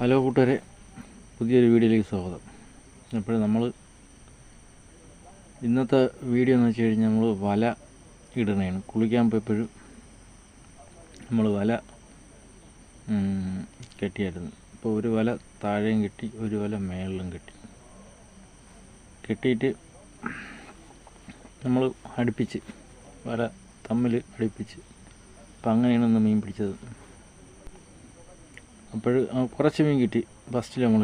Hello കൂട്ടുകാരെ പുതിയൊരു വീഡിയോയിലേക്ക് സ്വാഗതം. അപ്പോൾ നമ്മൾ ഇന്നത്തെ വീഡിയോ എന്ന് വെച്ച് കഴിഞ്ഞാൽ നമ്മൾ വല ഇടണേണ്. കുളിക്കാൻ പോയപ്പോഴും നമ്മൾ വല കെട്ടിയായിരുന്നു. അപ്പോൾ ഒരു വല താഴെയും കെട്ടി ഒരു വല മേളിലും കെട്ടി. കെട്ടിയിട്ട് നമ്മൾ അടുപ്പിച്ച് വല തമ്മിൽ അടുപ്പിച്ച്. അപ്പം അങ്ങനെയാണ് ഇന്ന് മീൻ പിടിച്ചത്. അപ്പോൾ കുറച്ച് മീൻ കിട്ടി. ഫസ്റ്റിൽ നമ്മൾ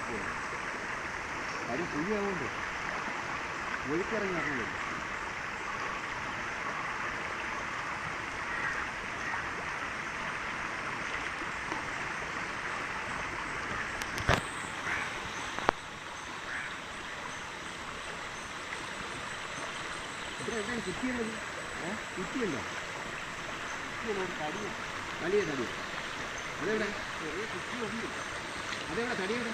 ഇട്ടു അടിയിലിരുന്ന് ചാക്കുകയാണ് കാര്യം പുലിയാവുകൊണ്ട് ഒഴുക്കിറങ്ങി ഇറങ്ങുന്നത് തടിയ തടിയ കുറ്റിയുള്ളത് ഏ കുറ്റിയുണ്ടോ അതെവിടെ ഒരു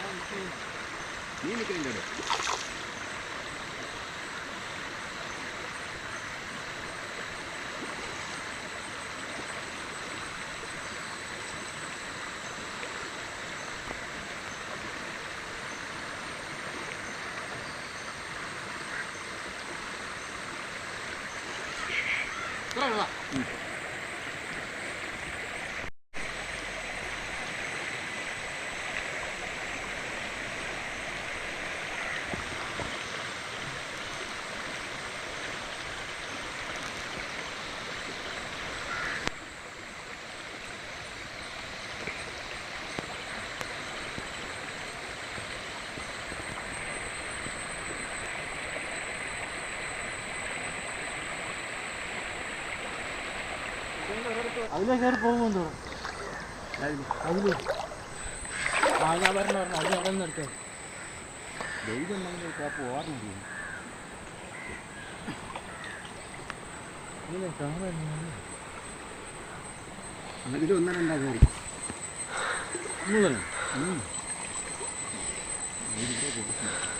തടി തടിയ തടി അതെവിടെ ചെറിയ കുറ്റിയുണ്ട് അതെവിടെ തടിയെവിടെ നീ നിൽക്കുന്നുണ്ട് അവിടെ അതിലെ കയറി പോകുമെന്ന് അതിൽ. ആ ഞാൻ പറഞ്ഞു അത് അവിടെ നിന്ന് ദൈവം ഉണ്ടെങ്കിൽ കുഴപ്പം ഓർമ്മ അതിൽ കയറി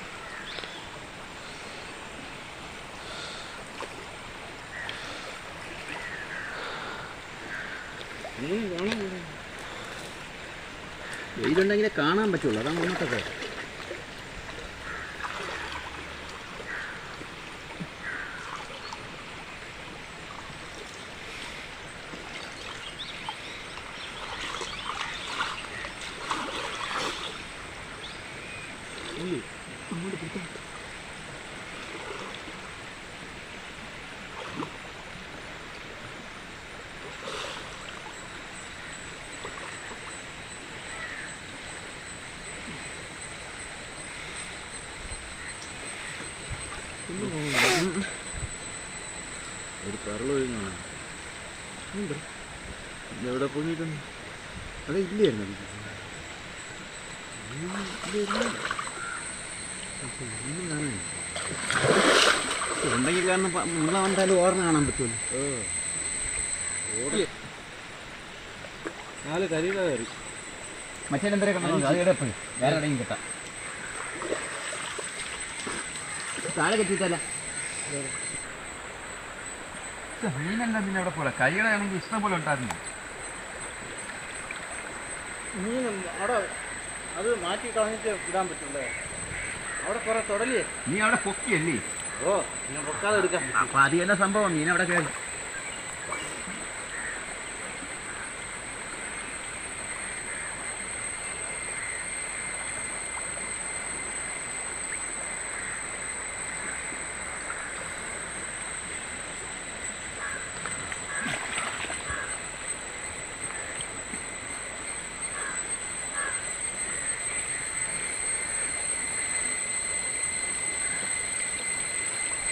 വെയിലുണ്ടെങ്കിലേ കാണാൻ പറ്റുള്ളൂ. അതാണ് ഒന്നത്തെ കാര്യം ഒരു കറൾ ഒഴുങ്ങാണ് എവിടെ പൊങ്ങിയിട്ടുണ്ട് അത് ഇല്ലായിരുന്നു ഉണ്ടെങ്കിൽ കാരണം നിങ്ങളെ വന്നാലും ഓർമ്മ കാണാൻ പറ്റുമല്ലോ. നാല് കരിയില കയറി. മറ്റേ എന്തരെ കണ്ടോ? അത് ഇവിടെ വേറെ എവിടെയും കിട്ടാം. താഴെ കെട്ടിയിട്ടല്ല. മീനല്ല പിന്നെ അവിടെ പോലെ. കരികളാണെങ്കിൽ ഇഷ്ടം പോലെ ഉണ്ടായിരുന്നു. മീൻ അവിടെ അത് മാറ്റി കളഞ്ഞിട്ട് ഇടാൻ പറ്റില്ലേ അവിടെ കുറെ തുടലേ നീ അവിടെ പൊക്കിയല്ലേ? ഓ ഞാൻ പൊക്കാതെ എടുക്കാം. അപ്പൊ അത് തന്നെ സംഭവം. മീൻ അവിടെ കയറി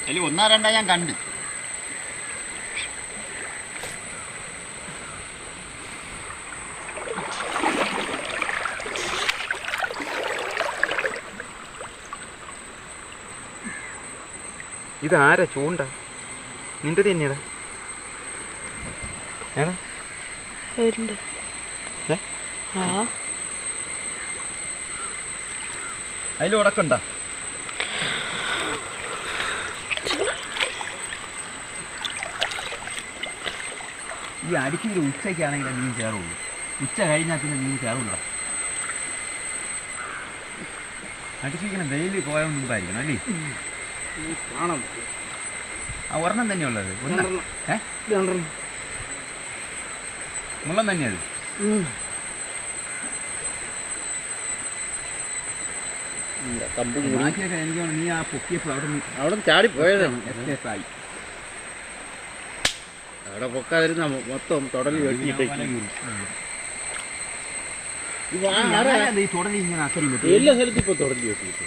അതിൽ ഒന്നാ രണ്ടാ ഞാൻ കണ്ട്. ഇതാരാ ചൂണ്ട? നിന്റെ തന്നെയാടാ. ഏടാ? അതിൽ ഉടക്കണ്ട ഈ അടിക്കിന്റെ ഉച്ചയ്ക്കാണെങ്കിൽ മീൻ കയറുള്ളൂ. ഉച്ച കഴിഞ്ഞാൽ പിന്നെ മീൻ കയറില്ല അടിച്ചിരിക്കണം ഡെയിലി പോയ മുമ്പായിരിക്കണം അല്ലേ? കാണാം ആ ഒരെണ്ണം തന്നെയുള്ളത്. മുള്ളം തന്നെയത് കമ്പ് ബാക്കിയൊക്കെ എനിക്ക് നീ ആ പൊക്കിയപ്പോൾ അവിടെ അവിടെ ചാടി പോയതാണ് എസ്കേപ്പായി ആയി. അവിടെ പൊക്കാതിരുന്ന മൊത്തം തുടൽ വെട്ടിയിട്ട് ഞാനത് ഈ തുടങ്ങി ഇങ്ങനെ അക്കറി വെട്ടി എല്ലാ സ്ഥലത്തും ഇപ്പൊ തുടലി വെട്ടിയിട്ട്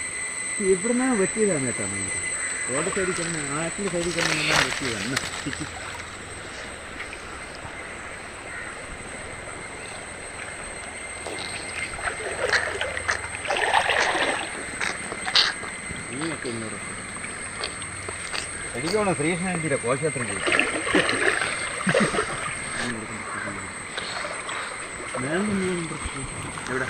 ഇവിടുന്ന് വെട്ടിയതാണ് കേട്ടോ റോഡ് സൈഡിൽ തന്നെ ആറ്റിന്റെ സൈഡിൽ തന്നെ ഇങ്ങനെ വെട്ടിയതാണ്. മീനൊക്കെ ഇന്നോട് എവിടെ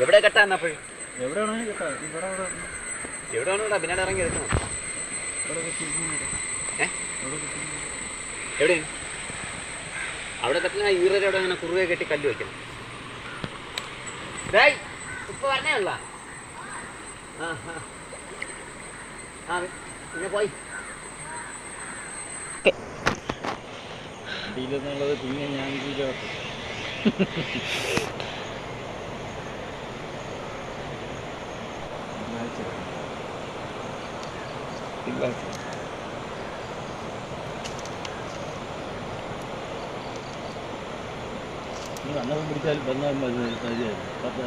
എവിടെ കെട്ടാന്നപ്പോഴും എവിടെയാണോ എവിടെയാണ് ഇവിടെ? പിന്നാട് ഇറങ്ങി എടുക്കണം? ഏ? എവിടെ അവിടെ കെട്ടിന ഈറയുടെ അവിടെ അങ്ങനെ കുറുകെ കെട്ടി കല്ല് വെക്കണം. ഇപ്പൊ പറഞ്ഞേ ഉള്ള? ആ. ആ പിന്നെ പോയി. ഇതിലെന്നുള്ളത് പിന്നെ ഞാൻ നീ പിടിച്ചാൽ വന്നാൽ മതി മതിയായിരുന്നു പത്ത്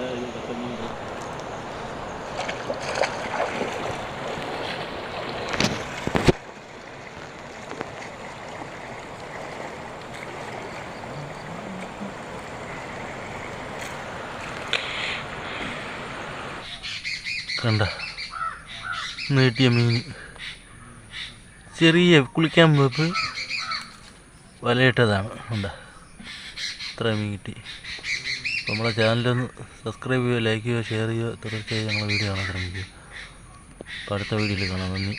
കണ്ട നീട്ടിയ മീൻ ചെറിയ കുളിക്കാൻ പോയപ്പോൾ വലയിട്ടതാണ് കണ്ട? ഇത്ര മീൻ കിട്ടി. നമ്മളെ ചാനലൊന്ന് സബ്സ്ക്രൈബ് ചെയ്യുക ലൈക്ക് ചെയ്യുക ഷെയർ ചെയ്യുക തുടർച്ചയായി ഞങ്ങളുടെ വീഡിയോ കാണാൻ ശ്രമിക്കുക. അടുത്ത വീഡിയോയിൽ കാണാം. നന്ദി.